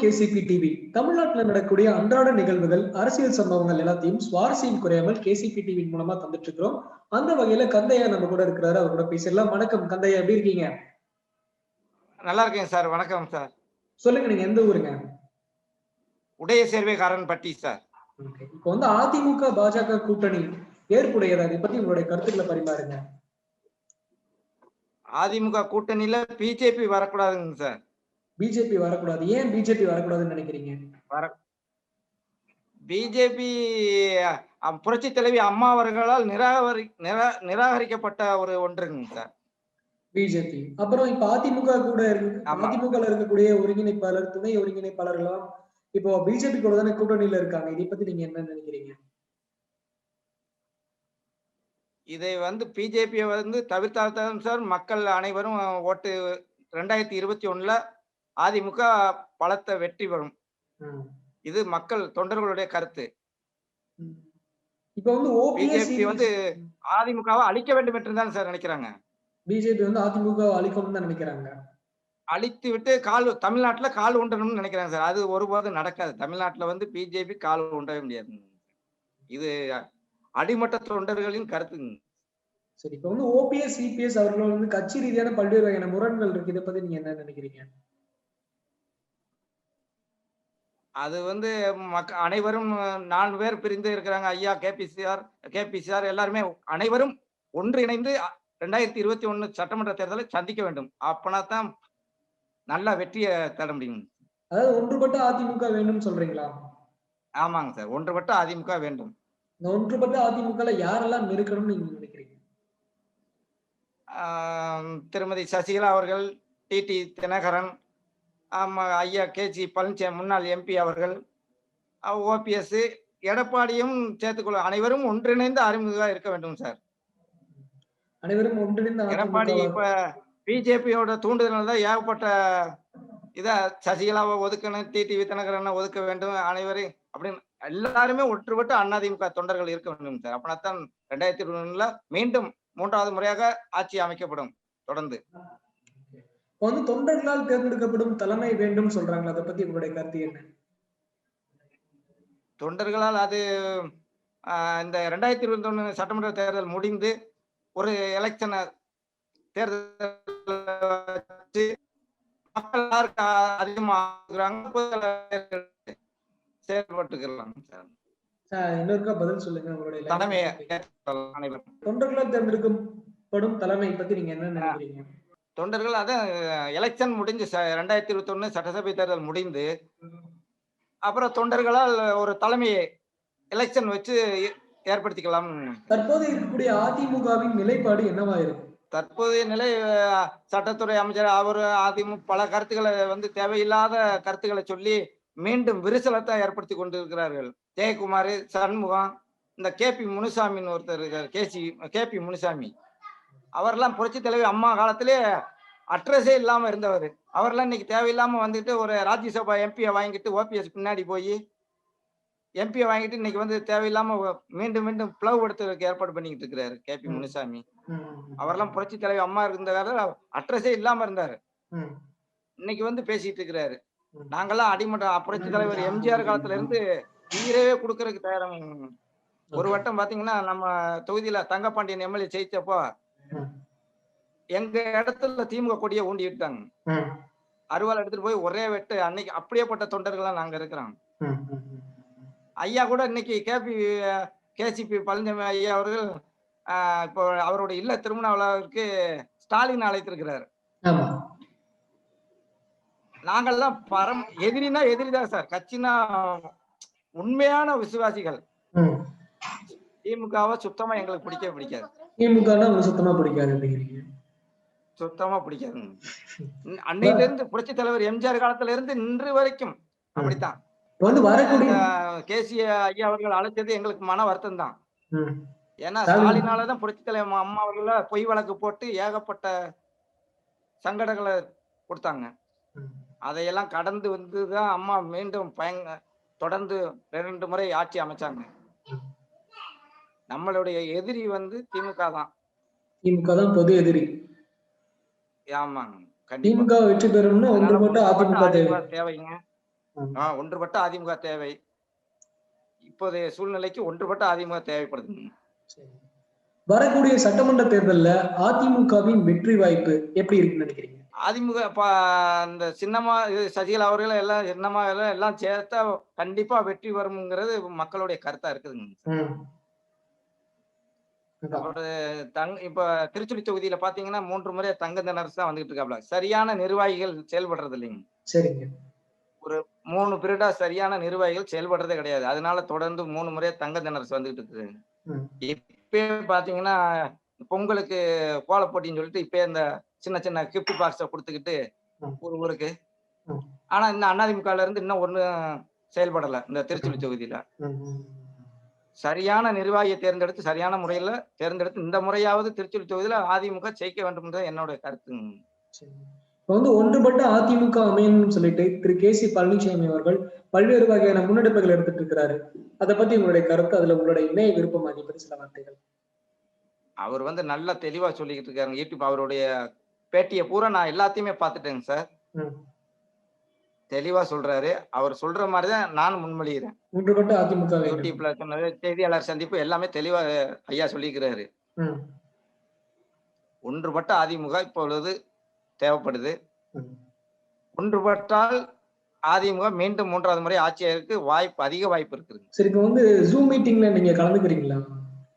KCP TV தமிழ்நாட்டுல நடக்கக்கூடிய அன்றாட நிகழ்வுகள் அரசியல் சம்பவங்கள் எல்லாத்தையும் சுவாரஸ்யம் குறையாமல் கேசிபி டிவி மூலமா தந்துட்டு இருக்கிறோம் அந்த வகையில கந்தையா நம்ம கூட இருக்கிறாரு அவர் கூட பேசிடலாம். வணக்கம் கந்தையா எப்படி இருக்கீங்க? நல்லா இருக்கேன் சார். வணக்கம் சார். சொல்லுங்க நீங்க எந்த ஊருங்க? உடைய சேர்வைக்காரன் பட்டி சார். இப்போ வந்து அதிமுக பாஜக கூட்டணி ஏற்புடையதா? இதை பத்தி உங்களுடைய கருத்துக்களை பரிமாறுங்க. அதிமுக கூட்டணியில பிஜேபி வரக்கூடாதுங்க சார். பிஜேபி வரக்கூடாது. ஏன் பிஜேபி வரக்கூடாதுன்னு நினைக்கிறீங்க? பிஜேபி புரட்சி தலைவி அம்மா அவர்களால் நிராகரி நிரா நிராகரிக்கப்பட்ட ஒரு ஒன்றுங்க சார். பிஜேபி. அப்புறம் இப்ப அதிமுக கூட இருக்கு. அதிமுக இருக்கக்கூடிய ஒருங்கிணைப்பாளர் துணை ஒருங்கிணைப்பாளர்கள்லாம் இப்போ பிஜேபி கூட தானே கூட்டணியில இருக்காங்க. இதை பத்தி நீங்க என்ன நினைக்கிறீங்க? இதை வந்து பிஜேபியை வந்து தவிர்த்தால்தான் சார் மக்கள் அனைவரும் ஓட்டு ரெண்டாயிரத்தி இருபத்தி ஒண்ணுல அதிமுக பலத்த வெற்றி பெறும். ம். இது மக்கள் தொண்டர்களுடைய கருத்து. இப்ப வந்து பிஜேபி வந்து அதிமுகவை அழிக்க வேண்டும் என்று தான் சார் நினைக்கிறாங்க? பிஜேபி வந்து அதிமுக அழிக்கணும்னு தான் நினைக்கிறாங்க. அழித்து விட்டு கால் தமிழ்நாட்டுல கால் உண்டணும்னு நினைக்கிறாங்க சார். அது ஒருபோதும் நடக்காது. தமிழ்நாட்டுல வந்து பிஜேபி கால் உண்டவே முடியாது. இது அடிமட்ட தொண்டர்களின் கருத்துங்க சரி இப்ப வந்து ஓபிஎஸ் சிபிஎஸ் அவர்கள் வந்து கட்சி ரீதியான பல்வேறு வகையான முரண்கள் இருக்கு. இதை பத்தி நீங்க என்ன நினைக்கிறீங்க? அது வந்து மக்க அனைவரும் நாலு பேர் பிரிந்து இருக்கிறாங்க. ஐயா கேபிசிஆர் கேபிசிஆர் எல்லாருமே அனைவரும் ஒன்றிணைந்து அ- ரெண்டாயிரத்தி இருபத்தி ஒண்ணு சட்டமன்ற தேர்தலை சந்திக்க வேண்டும். அப்பனா தான் நல்ல வெற்றியை தர முடியும். அதாவது ஒன்றுபட்ட அதிமுக வேணும்னு சொல்றீங்களா? ஆமாங்க சார். ஒன்றுபட்ட அதிமுக வேண்டும். இந்த ஒன்றுபட்ட அதிமுகல யாரெல்லாம் இருக்கணும்னு நீங்க நினைக்கிறீங்க? திருமதி சசிகலா அவர்கள் டிடி தினகரன் ஆமா ஐயா கேஜி பழனிசாமி முன்னாள் எம்பி அவர்கள். ஓபிஎஸ் எடப்பாடியும் சேர்த்துக்கொள்ள அனைவரும் ஒன்றிணைந்து அறிமுக இருக்க வேண்டும் சார். அனைவரும் ஒன்றிணைந்த எடப்பாடி இப்ப பிஜேபியோட தூண்டுதல் தான் ஏகப்பட்ட இத சசிகலாவை ஒதுக்கணும் டிடிவி தினகரனை ஒதுக்க வேண்டும் அனைவரையும் அப்படின்னு எல்லாருமே ஒன்றுபட்டு அதிமுக தொண்டர்கள் இருக்க வேண்டும் சார். அப்படின்னாத்தான் ரெண்டாயிரத்தி இருபதுல மீண்டும் மூன்றாவது முறையாக ஆட்சி அமைக்கப்படும் தொடர்ந்து. இப்ப வந்து தொண்டர்களால் தேர்ந்தெடுக்கப்படும் தலைமை வேண்டும் சொல்றாங்க அதை பத்தி உங்களுடைய கருத்து என்ன? தொண்டர்களால் அது இந்த ரெண்டாயிரத்தி இருபத்தி ஒண்ணு சட்டமன்ற தேர்தல் முடிந்து ஒரு எலெக்ஷனை தேர்தல் பதில் சொல்லுங்க உங்களுடைய தலைமையை தொண்டர்களால் தேர்ந்தெடுக்கப்படும் தலைமை பத்தி நீங்க என்ன நினைக்கிறீங்க? தொண்டர்கள் அதான் எலெக்ஷன் முடிஞ்சு ச- ரெண்டாயிரத்தி இருபத்தி ஒண்ணு சட்டசபை தேர்தல் முடிந்து அப்புறம் தொண்டர்களால் ஒரு தலைமையை எலெக்ஷன் வச்சு ஏற்படுத்திக்கலாம். தற்போது இருக்கக்கூடிய அதிமுகவின் நிலைப்பாடு என்னவா இருக்கும் தற்போதைய நிலை சட்டத்துறை அமைச்சர் அவர் அதிமுக பல கருத்துக்களை வந்து தேவையில்லாத கருத்துக்களை சொல்லி மீண்டும் விரிசலத்தை ஏற்படுத்தி கொண்டிருக்கிறார்கள். ஜெயக்குமார் சண்முகம் இந்த கேபி முனுசாமின்னு ஒருத்தர் இருக்கார் கேசி கேபி முனுசாமி. அவர்லாம் புரட்சி தலைவி அம்மா காலத்திலே அட்ரஸே இல்லாம இருந்தவர் அவர்லாம் இன்னைக்கு தேவையில்லாம வந்துட்டு ஒரு ராஜ்யசபா எம்பியை வாங்கிட்டு ஓபிஎஸ் பின்னாடி போய் எம்பியை வாங்கிட்டு இன்னைக்கு வந்து தேவையில்லாம மீண்டும் மீண்டும் பிளவுபடுத்துறதுக்கு ஏற்பாடு பண்ணிக்கிட்டு இருக்கிறாரு கேபி ம். முனுசாமி அவரெல்லாம் புரட்சி தலைவி அம்மா இருந்த அட்ரஸே இல்லாம இருந்தாரு இன்னைக்கு வந்து பேசிட்டு இருக்கிறாரு. நாங்கெல்லாம் அடிமட்ட புரட்சி தலைவர் எம்ஜிஆர் காலத்துல இருந்து உயிரவே கொடுக்கறதுக்கு தயாரம் ஒரு. வட்டம் பாத்தீங்கன்னா நம்ம தொகுதியில தங்கப்பாண்டியன் எம்எல்ஏ ஜெயிச்சப்போ. எங்க இடத்துல திமுக கொடியை ஊண்டி விட்டாங்க. அருவாள் எடுத்துட்டு போய் ஒரே வெட்டு அன்னைக்கு அப்படியேப்பட்ட தொண்டர்கள்லாம் நாங்க இருக்கிறோம். ஐயா கூட இன்னைக்கு கேபி கேசிபி பழனிசாமி ஐயா அவர்கள் இப்போ அவருடைய இல்ல திருமண விழாவிற்கு ஸ்டாலின் அழைத்திருக்கிறார். ஆமா. நாங்கெல்லாம் பரம் எதிரினா எதிரிதான் சார். கட்சினா உண்மையான விசுவாசிகள். திமுகவை சுத்தமா எங்களுக்கு பிடிக்கவே பிடிக்காது. திமுகனா உங்களுக்கு சுத்தமா பிடிக்காது அப்படிங்கிறீங்க. சுத்தமா பிடிக்காது. அன்னையில இருந்து புரட்சி தலைவர் எம்ஜிஆர் காலத்துல இருந்து இன்று வரைக்கும் அப்படித்தான். வந்து வரக்கூடிய கேசி ஐயா அவர்கள் அழைச்சது எங்களுக்கு மன வருத்தம் தான். ஏன்னா ஸ்டாலின். ஸ்டாலினாலதான் புரட்சி தலைவர் அம்மா அவர்கள பொய் வழக்கு போட்டு ஏகப்பட்ட சங்கடங்களை கொடுத்தாங்க. அதையெல்லாம் கடந்து வந்துதான் அம்மா மீண்டும் பயங்க தொடர்ந்து இரண்டு முறை ஆட்சி அமைச்சாங்க. நம்மளுடைய எதிரி வந்து திமுக தான். திமுக தான் பொது எதிரி. ஆமாங்க திமுக வெற்றி அதனால ஒன்றுபட்ட அதிமுக தேவை. அதிமுக தேவைங்க. ஆஹ் ஒன்றுபட்ட அதிமுக தேவை. இப்போதைய சூழ்நிலைக்கு ஒன்றுபட்ட அதிமுக தேவைப்படுது சரி. வரக்கூடிய சட்டமன்ற தேர்தல்ல அதிமுகவின் வெற்றி வாய்ப்பு எப்படி இருக்குன்னு நினைக்கிறீங்க? அதிமுக இந்த சின்னமா சசிகலா அவர்கள் எல்லாம் சின்னமா எல்லாம் எல்லாம் சேர்த்தா கண்டிப்பா வெற்றி வரும்ங்கிறது மக்களுடைய கருத்தா இருக்குதுங்க. தங் இப்ப திருச்சுழி தொகுதியில பாத்தீங்கன்னா மூன்று முறை தங்க திணறசு தான் வந்துகிட்டு இருக்காப்ல. சரியான நிர்வாகிகள் செயல்படுறது இல்லைங்க. சரிங்க. மூணு பீரியடா சரியான நிர்வாகிகள் செயல்படுறதே கிடையாது. அதனால தொடர்ந்து மூணு முறை தங்க திணறசு வந்துகிட்டு இருக்குது. இப்பயே பாத்தீங்கன்னா பொங்கலுக்கு கோல போட்டின்னு சொல்லிட்டு இப்பயே இந்த சின்ன சின்ன கிஃப்ட் பாக்ஸ கொடுத்துக்கிட்டு. ஒரு ஊருக்கு. ஆனா இன்னும் அதிமுகல இருந்து இன்னும் ஒண்ணும் செயல்படல இந்த திருச்சுழி தொகுதியில. சரியான நிர்வாகியை தேர்ந்தெடுத்து சரியான முறையில தேர்ந்தெடுத்து இந்த முறையாவது திருச்சுழி தொகுதியில அதிமுக ஜெயிக்க வேண்டும்ன்றது என்னோட கருத்துங்க சரி. இப்ப வந்து ஒன்றுபட்ட அதிமுக அமையணும்னு சொல்லிட்டு திரு கே சி பழனிசாமி அவர்கள் பல்வேறு வகையான முன்னெடுப்புகள் எடுத்துட்டு இருக்கிறாரு. அதை பத்தி உங்களுடைய கருத்து அதுல உங்களுடைய இணைய விருப்பம் அதை சில வார்த்தைகள். அவர் வந்து நல்லா தெளிவா சொல்லிக்கிட்டு இருக்காருங்க. யூடியூப் அவருடைய பேட்டியை பூரா நான் எல்லாத்தையுமே பார்த்துட்டேங்க சார். தெளிவா சொல்றாரு. அவர் சொல்ற மாதிரிதான் நானும் முன்மொழிகிறேன். யூடியூப்ல சொன்னது செய்தியாளர் சந்திப்பு எல்லாமே தெளிவா ஐயா சொல்லிக்கிறாரு. ஒன்றுபட்ட அதிமுக இப்பொழுது தேவைப்படுது. ஒன்றுபட்டால் அதிமுக மீண்டும் மூன்றாவது முறை ஆட்சியருக்கு வாய்ப்பு அதிக வாய்ப்பு இருக்குது. சரி இப்ப வந்து ஜூம் மீட்டிங்ல நீங்க கலந்துக்கிறீங்களா?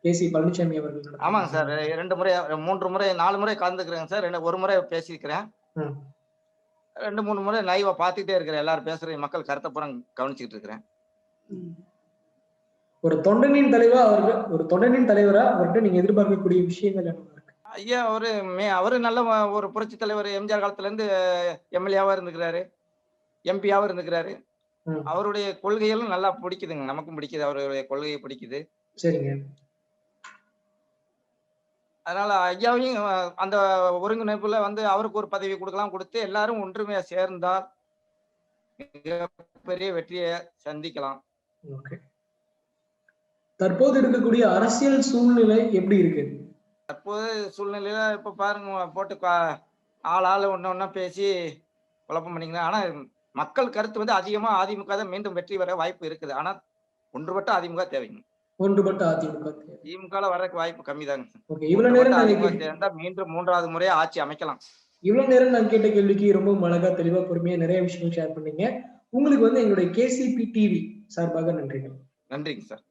கே சி பழனிசாமி அவர்கள். ஆமாங்க சார். ரெண்டு முறை மூன்று முறை நாலு முறை கலந்துக்கிறேங்க சார். ஒரு முறை பேசியிருக்கிறேன். ம். ரெண்டு மூணு முறை லைவா பார்த்துக்கிட்டே இருக்கிறேன் எல்லாரும் பேசுற மக்கள் கருத்தை பூரா கவனிச்சுக்கிட்டு இருக்கிறேன். ஒரு தொண்டனின் தலைவா அவர்கள் ஒரு தொண்டனின் தலைவரா அவர்கிட்ட நீங்க எதிர்பார்க்கக்கூடிய விஷயங்கள் ஐயா அவரு மே அவரு நல்ல ஒரு புரட்சி தலைவர் எம்ஜிஆர் காலத்துல இருந்து எம்எல்ஏவா இருந்துக்கிறாரு எம்பியாவும் இருந்துக்கிறாரு. அவருடைய கொள்கைகளும் நல்லா பிடிக்குதுங்க. நமக்கும் பிடிக்குது. அவருடைய கொள்கையை பிடிக்குது. சரிங்க. அதனால ஐயாவையும் அந்த ஒருங்கிணைப்புல வந்து அவருக்கு ஒரு பதவி கொடுக்கலாம் கொடுத்து எல்லாரும் ஒன்றுமையா சேர்ந்தால் மிகப்பெரிய வெற்றியை சந்திக்கலாம். தற்போது இருக்கக்கூடிய அரசியல் சூழ்நிலை எப்படி இருக்கு? தற்போது சூழ்நிலையில இப்ப பாருங்க போட்டு ஆள் ஆள் ஒண்ணு ஒண்ணா பேசி குழப்பம் பண்ணிக்கலாம். ஆனா மக்கள் கருத்து வந்து அதிகமா அதிமுக தான் மீண்டும் வெற்றி வர வாய்ப்பு இருக்குது. ஆனா ஒன்றுபட்ட அதிமுக தேவைங்க. ஒன்றுபட்ட அதிமுக. திமுக வர்றதுக்கு வாய்ப்பு கம்மி தாங்க ஓகே இவ்வளவு நேரம் சேர்ந்தா மீண்டும் மூன்றாவது முறையா ஆட்சி அமைக்கலாம். இவ்வளவு நேரம் நான் கேட்ட கேள்விக்கு ரொம்ப அழகா தெளிவா பொறுமையா நிறைய விஷயங்கள் ஷேர் பண்ணீங்க. உங்களுக்கு வந்து எங்களுடைய கேசிபி டிவி சார்பாக நன்றிகள். நன்றிங்க சார்.